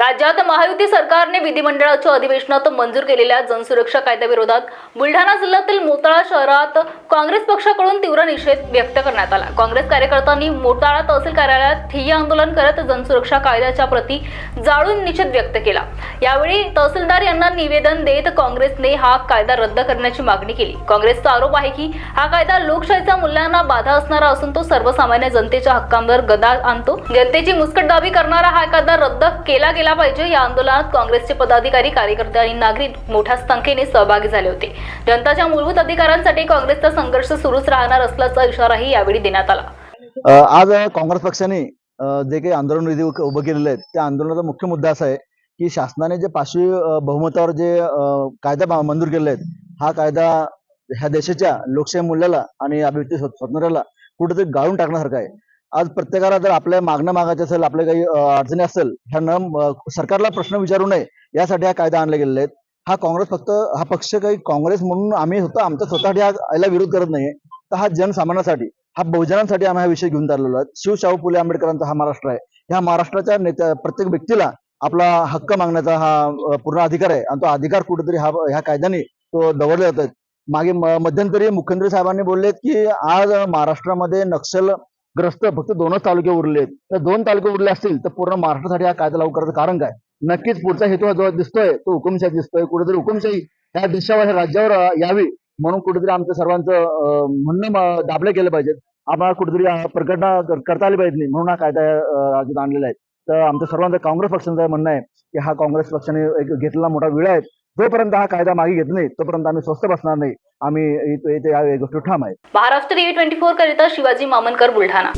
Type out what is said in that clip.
राज्यात महायुती सरकारने विधिमंडळाच्या अधिवेशनात मंजूर केलेल्या जनसुरक्षा कायद्याविरोधात बुलढाणा जिल्ह्यातील मोताळा शहरात काँग्रेस पक्षाकडून तीव्र निषेध व्यक्त करण्यात आला. काँग्रेस कार्यकर्त्यांनी मोताळा तहसील कार्यालयात ठिय्या आंदोलन करत जनसुरक्षा कायद्याच्या प्रती जाळून निषेध व्यक्त केला. यावेळी तहसीलदार यांना निवेदन देत काँग्रेसने हा कायदा रद्द करण्याची मागणी केली. काँग्रेसचा आरोप आहे की हा कायदा लोकशाहीच्या मूल्यांना बाधा असणारा असून तो सर्वसामान्य जनतेच्या हक्कांवर गदा आणतो. जनतेची मुस्कटदाबी करणारा हा कायदा रद्द केला गेला पाहिजे. या आंदोलनात काँग्रेसचे पदाधिकारी कार्यकर्ते आणि नागरिक मोठ्या संख्येने सहभागी झाले होते. जनताच्या मूलभूत अधिकारांसाठी काँग्रेसचा संघर्ष सुरूच राहणार असल्याचा इशाराही यावेळी देण्यात आला. आज काँग्रेस पक्षाने जे काही आंदोलन निधी उभं केलेले आहेत त्या आंदोलनाचा मुख्य मुद्दा असा आहे की शासनाने जे पाचवी बहुमतावर जे कायदा मंजूर केलेले आहेत हा कायदा ह्या देशाच्या लोकशाही मूल्याला आणि अभिव्यक्ती स्वातंत्र्याला कुठेतरी गाळून टाकण्यासारखा आहे. आज प्रत्येकाला जर आपल्या मागणं मागायचं असेल आपल्या काही अडचणी असेल ह्या न सरकारला प्रश्न विचारू नये यासाठी हा कायदा आणले गेलेले आहेत हा काँग्रेस फक्त हा पक्ष काही काँग्रेस म्हणून आम्ही होतो आमच्या स्वतःसाठी हा याला विरोध करत नाहीये. तर हा जनसामान्यासाठी हा बहुजनांसाठी आम्ही हा विषय घेऊन चाललेलो आहे शिवशाहू फुले आंबेडकरांचा हा महाराष्ट्र आहे. ह्या महाराष्ट्राच्या नेत्या प्रत्येक व्यक्तीला आपला हक्क मागण्याचा हा पूर्ण अधिकार आहे. आणि तो अधिकार कुठेतरी हा ह्या कायद्याने तो दवडले जातात मागे मध्यंतरी मुख्यमंत्री साहेबांनी बोललेत की आज महाराष्ट्रामध्ये नक्षल ग्रस्त फक्त दोनच तालुके उरले. आहेत तर दोन तालुके उरले असतील तर पूर्ण महाराष्ट्रासाठी हा कायदा लागू करायचं कारण काय? नक्कीच पुढचा हेतू जो दिसतोय तो हुकुमशाही दिसतोय. कुठेतरी हुकुमशाही या देशावर राज्यावर यावी म्हणून कुठेतरी आमचं सर्वांचं म्हणणं दाबले गेले पाहिजेत. आम्हाला कुठेतरी अ, प्रकटना करता आली पाहिजे नाही म्हणून हा कायदा राज्यात आणलेला आहे. तर आमचं सर्वांचं काँग्रेस पक्षाचं म्हणणं आहे की हा काँग्रेस पक्षाने एक घेतलेला मोठा विळा आहे. जोपर्यंत हा कायदा मागे घेत नाही तोपर्यंत आम्ही स्वस्त बसणार नाही. आम्ही या गोष्टी ठाम आहे महाराष्ट्र टीव्ही ट्वेंटी फोर करिता शिवाजी मामनकर बुलढाणा.